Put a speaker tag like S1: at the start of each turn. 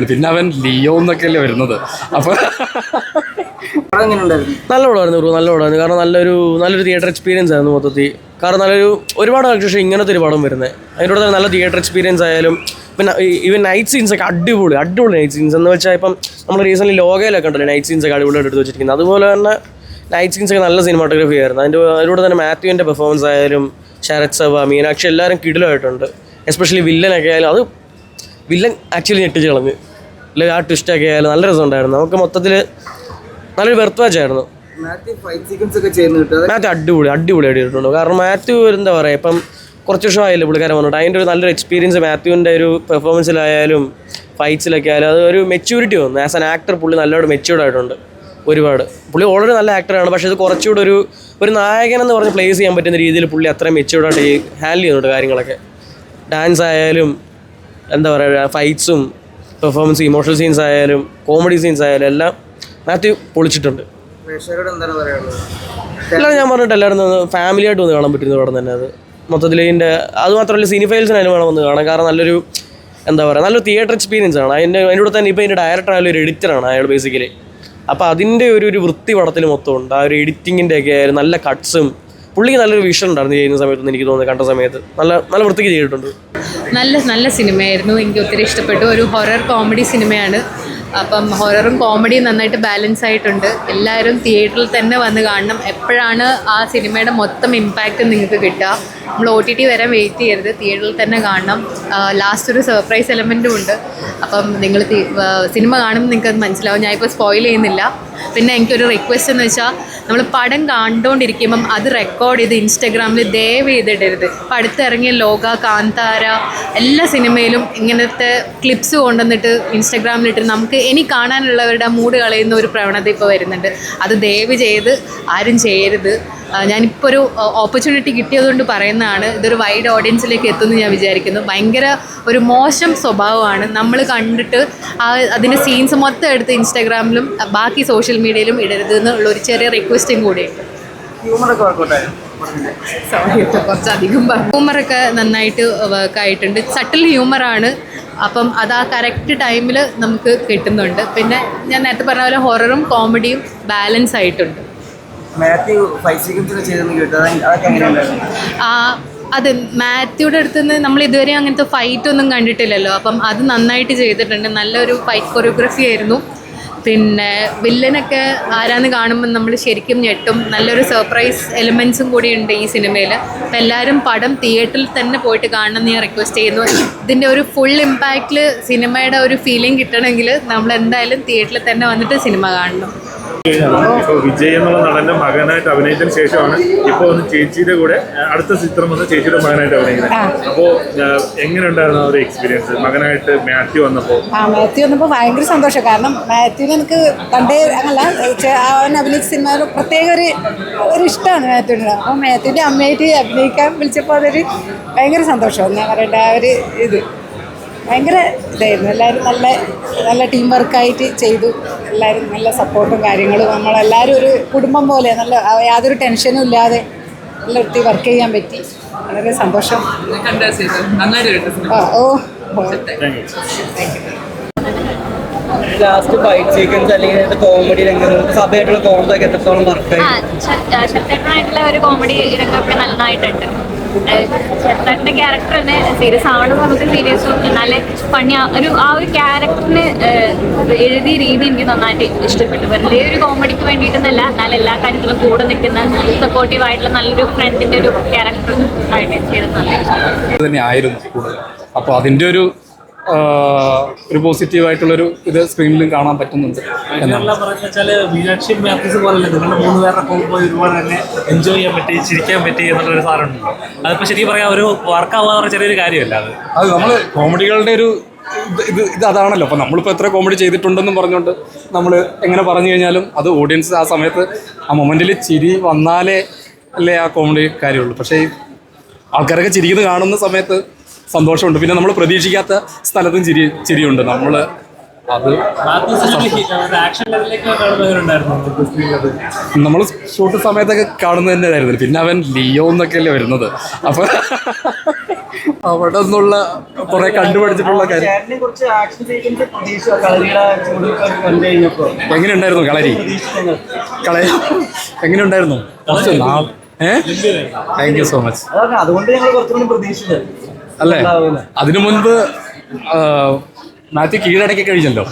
S1: പിന്നെ അവൻ ലിയോ എന്നൊക്കെയല്ലേ വരുന്നത്. അപ്പൊ
S2: പടം എങ്ങനെ ഉണ്ടായിരുന്നു
S3: നല്ല പടമായിരുന്നു ബ്രോ നല്ല പടമായിരുന്നു. കാരണം നല്ലൊരു നല്ലൊരു തിയേറ്റർ എക്സ്പീരിയൻസ് ആയിരുന്നു മൊത്തത്തിൽ. കാരണം നല്ലൊരു ഒരുപാട് പക്ഷേ ഇങ്ങനത്തെ ഒരു പടം വരുന്നത് അതിനോട് തന്നെ നല്ല തിയേറ്റർ എക്സ്പീരിയൻസ് ആയാലും പിന്നെ ഈവൻ നൈറ്റ് സീൻസ് ഒക്കെ അടിപൊളി അടിപൊളി നൈറ്റ് സീൻസ് എന്ന് വെച്ചാൽ ഇപ്പം നമ്മൾ റീസെന്റ് ലോകയിലൊക്കെ ഉണ്ടല്ലോ നൈറ്റ് സീൻസ് ഒക്കെ അടിപൊളിയായിട്ട് എടുത്ത് വെച്ചിരിക്കുന്നത്. അതുപോലെ തന്നെ നൈറ്റ് സീൻസ് ഒക്കെ നല്ല സിനിമാട്ടോഗ്രഫി ആയിരുന്നു. അതിന്റെ അതിലൂടെ തന്നെ മാത്യുവിന്റെ പെർഫോമൻസ് ആയാലും ശരത് സഭ മീനാക്ഷി എല്ലാവരും കിടിലായിട്ടുണ്ട് എസ്പെഷ്യലി വില്ലനൊക്കെ ആയാലും അത് വില്ലൻ ആക്ച്വലി ഞെട്ടിച്ച് കളഞ്ഞ്. അല്ലെ ആ ട്വിസ്റ്റൊക്കെ ആയാലും നല്ല രസമുണ്ടായിരുന്നു. നമുക്ക് മൊത്തത്തിൽ നല്ലൊരു ബെർത്ത് വാച്ച് ആയിരുന്നു
S2: മാത്യു
S3: അടിപൊളി അടിപൊളി ആയിട്ടുണ്ട് കാരണം മാത്യു എന്താ പറയുക ഇപ്പം കുറച്ച് വർഷം ആയില്ലേ പുള്ളിക്കാരൻ വന്നിട്ട്. അതിന്റെ ഒരു നല്ലൊരു എക്സ്പീരിയൻസ് മാത്യുവിന്റെ ഒരു പെർഫോമൻസിലായാലും ഫൈറ്റ്സിലൊക്കെ ആയാലും അത് ഒരു മെച്യൂരിറ്റി വന്നു. ആസ് ആൻ ആക്ടർ പുള്ളി നല്ലൊരു മെച്യൂർഡ് ആയിട്ടുണ്ട് ഒരുപാട്. പുള്ളി ഓൾറെഡി നല്ല ആക്ടറാണ് പക്ഷേ ഇത് കുറച്ചുകൂടെ ഒരു ഒരു നായകൻ എന്ന് പറഞ്ഞ് പ്ലേസ് ചെയ്യാൻ പറ്റുന്ന രീതിയിൽ പുള്ളി അത്രയും മെച്യൂർഡായിട്ട് ഹാൻഡിൽ ചെയ്യുന്നുണ്ട് കാര്യങ്ങളൊക്കെ. ഡാൻസ് ആയാലും എന്താ പറയുക ഫൈറ്റ്സും പെർഫോമൻസ് ഇമോഷണൽ സീൻസ് ആയാലും കോമഡി സീൻസ് ആയാലും എല്ലാം മാത്യു പൊളിച്ചിട്ടുണ്ട്. എല്ലാവരും ഞാൻ പറഞ്ഞിട്ട് എല്ലാവരും ഫാമിലി ആയിട്ട് വന്ന് കാണാൻ പറ്റുന്ന പടം തന്നെ അത്. മൊത്തത്തിൽ ഇതിന്റെ അത് മാത്രമല്ല സിനി ഫൈൽസിനായാലും വേണം വന്ന് കാണാൻ. കാരണം നല്ലൊരു എന്താ പറയുക നല്ലൊരു തിയേറ്റർ എക്സ്പീരിയൻസ് ആണ്. അതിന്റെ അതിന്റെ കൂടെ തന്നെ ഇപ്പോൾ അതിന്റെ ഡയറക്ടർ ആയാലും ഒരു എഡിറ്ററാണ് അയാൾ ബേസിക്കലി അപ്പോൾ അതിന്റെ ഒരു ഒരു വൃത്തി പടത്തിൽ മൊത്തം ഉണ്ട്. ആ ഒരു എഡിറ്റിങ്ങിന്റെ ഒക്കെ ആയാലും നല്ല കട്ട്സും പുള്ളിക്ക് നല്ലൊരു വിഷൻ ഉണ്ടായിരുന്നു ചെയ്യുന്ന സമയത്ത് എനിക്ക് തോന്നുന്നു കണ്ട സമയത്ത്. നല്ല നല്ല വൃത്തിക്ക് ചെയ്തിട്ടുണ്ട്.
S4: നല്ല നല്ല സിനിമയായിരുന്നു. എനിക്ക് ഒത്തിരി ഇഷ്ടപ്പെട്ടു. ഒരു ഹൊറർ കോമഡി സിനിമയാണ്. അപ്പം ഹൊററും കോമഡിയും നന്നായിട്ട് ബാലൻസ് ആയിട്ടുണ്ട്. എല്ലാവരും തിയേറ്ററിൽ തന്നെ വന്ന് കാണണം. എപ്പോഴാണ് ആ സിനിമയുടെ മൊത്തം ഇമ്പാക്റ്റ് നിങ്ങൾക്ക് കിട്ടുക? നമ്മൾ ഒ ടി ടി വരെ വെയിറ്റ് ചെയ്യരുത്. തിയേറ്ററിൽ തന്നെ കാണണം. ലാസ്റ്റ് ഒരു സർപ്രൈസ് എലമെന്റും ഉണ്ട്. അപ്പം നിങ്ങൾ സിനിമ കാണുമ്പോൾ നിങ്ങൾക്ക് അത് മനസ്സിലാവും. ഞാനിപ്പോൾ സ്പോയിൽ ചെയ്യുന്നില്ല. പിന്നെ എനിക്കൊരു റിക്വസ്റ്റ് എന്ന് വെച്ചാൽ നമ്മൾ പടം കണ്ടുകൊണ്ടിരിക്കുമ്പം അത് റെക്കോർഡ് ചെയ്ത് ഇൻസ്റ്റഗ്രാമിൽ ദയവ് ചെയ്തിടരുത്. ഇപ്പം അടുത്തിറങ്ങിയ ലോക കാന്താര എല്ലാ സിനിമയിലും ഇങ്ങനത്തെ ക്ലിപ്സ് കൊണ്ടുവന്നിട്ട് ഇൻസ്റ്റഗ്രാമിലിട്ട് നമുക്ക് ഇനി കാണാനുള്ളവരുടെ മൂഡ് കളയുന്ന ഒരു പ്രവണത ഇപ്പോൾ വരുന്നുണ്ട്. അത് ദയവ് ചെയ്ത് ആരും ചെയ്യരുത്. ഞാനിപ്പോൾ ഒരു ഓപ്പർച്യൂണിറ്റി കിട്ടിയതുകൊണ്ട് പറയുന്നതാണ് ഇതൊരു വൈഡ് ഓഡിയൻസിലേക്ക് എത്തുമെന്ന് ഞാൻ വിചാരിക്കുന്നു. ഭയങ്കര ഒരു മോശം സ്വഭാവമാണ്. നമ്മൾ കണ്ടിട്ട് ആ അതിന്റെ സീൻസ് മൊത്തം എടുത്ത് ഇൻസ്റ്റാഗ്രാമിലും ബാക്കി സോഷ്യൽ മീഡിയയിലും ഇടരുത് എന്നുള്ള ഒരു ചെറിയ റിക്വസ്റ്റും കൂടിയുണ്ട്. സോറി കുറച്ചധികം ഹ്യൂമറൊക്കെ നന്നായിട്ട് വർക്ക് ആയിട്ടുണ്ട്. സട്ടിൽ ഹ്യൂമറാണ് അപ്പം അത് ആ കറക്റ്റ് ടൈമിൽ നമുക്ക് കിട്ടുന്നുണ്ട്. പിന്നെ ഞാൻ നേരത്തെ പറഞ്ഞ പോലെ ഹൊററും കോമഡിയും ബാലൻസ് ആയിട്ടുണ്ട്.
S2: മാത്യു ഫൈറ്റ് സീക്വൻസ് ചെയ്തെന്ന് അതൊക്കെ
S4: അത് മാത്യുടെ അടുത്ത് നിന്ന് നമ്മൾ ഇതുവരെ അങ്ങനത്തെ ഫൈറ്റ് ഒന്നും കണ്ടിട്ടില്ലല്ലോ. അപ്പം അത് നന്നായിട്ട് ചെയ്തിട്ടുണ്ട്. നല്ലൊരു ഫൈറ്റ് കൊറിയോഗ്രഫി ആയിരുന്നു. പിന്നെ വില്ലനൊക്കെ ആരാന്ന് കാണുമ്പോൾ നമ്മൾ ശരിക്കും ഞെട്ടും. നല്ലൊരു സർപ്രൈസ് എലിമെൻസും കൂടി ഉണ്ട് ഈ സിനിമയിൽ അപ്പം എല്ലാവരും പടം തിയേറ്ററിൽ തന്നെ പോയിട്ട് കാണണം ഞാൻ റിക്വസ്റ്റ് ചെയ്യുന്നു. ഇതിന്റെ ഒരു ഫുൾ ഇമ്പാക്റ്റിൽ സിനിമയുടെ ഒരു ഫീലിംഗ് കിട്ടണമെങ്കിൽ നമ്മൾ എന്തായാലും തിയേറ്ററിൽ തന്നെ വന്നിട്ട് സിനിമ കാണണം.
S5: ഇപ്പോൾ വിജയ് എന്നുള്ള നടന്റെ മകനായിട്ട് അഭിനയിച്ചതിന് ശേഷമാണ് ഇപ്പോൾ ഒന്ന് ചേച്ചിയുടെ കൂടെ അടുത്ത ചിത്രം വന്ന് ചേച്ചിയുടെ മകനായിട്ട് അഭിനയിക്കുന്നത്. അപ്പോൾ എങ്ങനെ ഉണ്ടായിരുന്നു ആ ഒരു എക്സ്പീരിയൻസ് മകനായിട്ട് മാത്യു വന്നപ്പോൾ
S6: ആ മാത്യു വന്നപ്പോൾ ഭയങ്കര സന്തോഷം. കാരണം മാത്യുവിനെ എനിക്ക് പണ്ടേ അല്ല അവൻ അഭിനയിച്ച സിനിമ പ്രത്യേക ഒരു ഒരു ഇഷ്ടമാണ് മാത്യുവിന് അപ്പോൾ മാത്യുവിന്റെ അമ്മയായിട്ട് അഭിനയിക്കാൻ വിളിച്ചപ്പോൾ അതൊരു ഭയങ്കര സന്തോഷം. എന്നാ പറയണ്ട? ആ ഒരു ഇത്. ഭയങ്കര ഇതായിരുന്നു. എല്ലാവരും നല്ല നല്ല ടീം വർക്കായിട്ട് ചെയ്തു. എല്ലാവരും നല്ല സപ്പോർട്ടും കാര്യങ്ങളും. നമ്മളെല്ലാവരും ഒരു കുടുംബം പോലെ നല്ല യാതൊരു ടെൻഷനും ഇല്ലാതെ നല്ല വൃത്തി വർക്ക് ചെയ്യാൻ പറ്റി. വളരെ സന്തോഷം. ഓ
S5: thank you
S2: last fight sequence അല്ലെങ്കിൽ കോമഡി രംഗങ്ങൾ സഭയായിട്ടുള്ള കോമഡി ഒക്കെ എത്രത്തോളം വർക്കായി
S7: ശക്തനായിട്ടുള്ള ഒരു കോമഡി രംഗമൊക്കെ നന്നായിട്ടുണ്ട്. ശക്തന്റെ തന്നെ സീരിയസ് ആണ് നമുക്ക് സീരിയസ് നല്ല പണി ഒരു ആ ഒരു ക്യാരക്ടറിന് എഴുതിയ രീതി എനിക്ക് നന്നായിട്ട് ഇഷ്ടപ്പെട്ടു. വെറുതെ ഒരു കോമഡിക്ക് വേണ്ടിയിട്ടൊന്നല്ല എന്നാൽ എല്ലാ കാര്യത്തിലും കൂടെ നിൽക്കുന്ന സപ്പോർട്ടീവ് ആയിട്ടുള്ള നല്ലൊരു ഫ്രണ്ടിന്റെ ഒരു ക്യാരക്ടർ ആയിട്ട് ചെയ്തത്
S1: തന്നെ ആയിരുന്നു കൂടുതൽ. അപ്പോൾ അതിന്റെ ഒരു ഒരു പോസിറ്റീവായിട്ടുള്ളൊരു ഇത് സ്ക്രീനിലും കാണാൻ പറ്റുന്നുണ്ട് എന്നാണ്.
S8: പറഞ്ഞു വെച്ചാൽ മീനാക്ഷി മാത്യൂസ് പോലല്ലേ നിങ്ങളുടെ മൂന്ന് പേരുടെ പോകുമ്പോൾ ഒരുപാട് തന്നെ എൻജോയ് ചെയ്യാൻ പറ്റി ചിരിക്കാൻ പറ്റി എന്നുള്ളൊരു സാധനമുണ്ടല്ലോ. അതിപ്പോൾ ശരിക്കും പറയാം ഒരു പറഞ്ഞ ചെറിയൊരു കാര്യമല്ല അത്.
S1: അത് നമ്മൾ കോമഡികളുടെ ഒരു ഇത് ഇത് അതാണല്ലോ. അപ്പോൾ നമ്മളിപ്പോൾ എത്ര കോമഡി ചെയ്തിട്ടുണ്ടെന്നും പറഞ്ഞുകൊണ്ട് നമ്മൾ എങ്ങനെ പറഞ്ഞു കഴിഞ്ഞാലും അത് ഓഡിയൻസ് ആ സമയത്ത് ആ മൊമെന്റിൽ ചിരി വന്നാലേ അല്ലേ ആ കോമഡി കാര്യമുള്ളൂ. പക്ഷേ ആൾക്കാരൊക്കെ ചിരിക്കുന്നത് കാണുന്ന സമയത്ത് സന്തോഷമുണ്ട്. പിന്നെ നമ്മൾ പ്രതീക്ഷിക്കാത്ത സ്ഥലത്തും ചിരി ചിരിയുണ്ട്. നമ്മൾ അത് നമ്മൾ ഷൂട്ട് സമയത്തൊക്കെ കാണുന്നത് തന്നെ ആയിരുന്നു പിന്നെ അവൻ ലിയോ എന്നൊക്കെയല്ലേ വരുന്നത്. അപ്പൊ അവിടെ നിന്നുള്ള കുറെ കണ്ടുപിടിച്ചിട്ടുള്ള കാര്യം.
S2: കഴിഞ്ഞപ്പോ?
S1: എങ്ങനെയുണ്ടായിരുന്നു കളരി? കളരി എങ്ങനെയുണ്ടായിരുന്നു? കുറച്ച് നാ- താങ്ക് യു സോ മച്ച്
S2: അതുകൊണ്ട് ഞങ്ങൾ കുറച്ചുകൂടി പ്രതീക്ഷിച്ചത്.
S1: അല്ലേ? അതിനു മുൻപ് മാത്യു കീഴടക്കി കഴിഞ്ഞല്ലോ.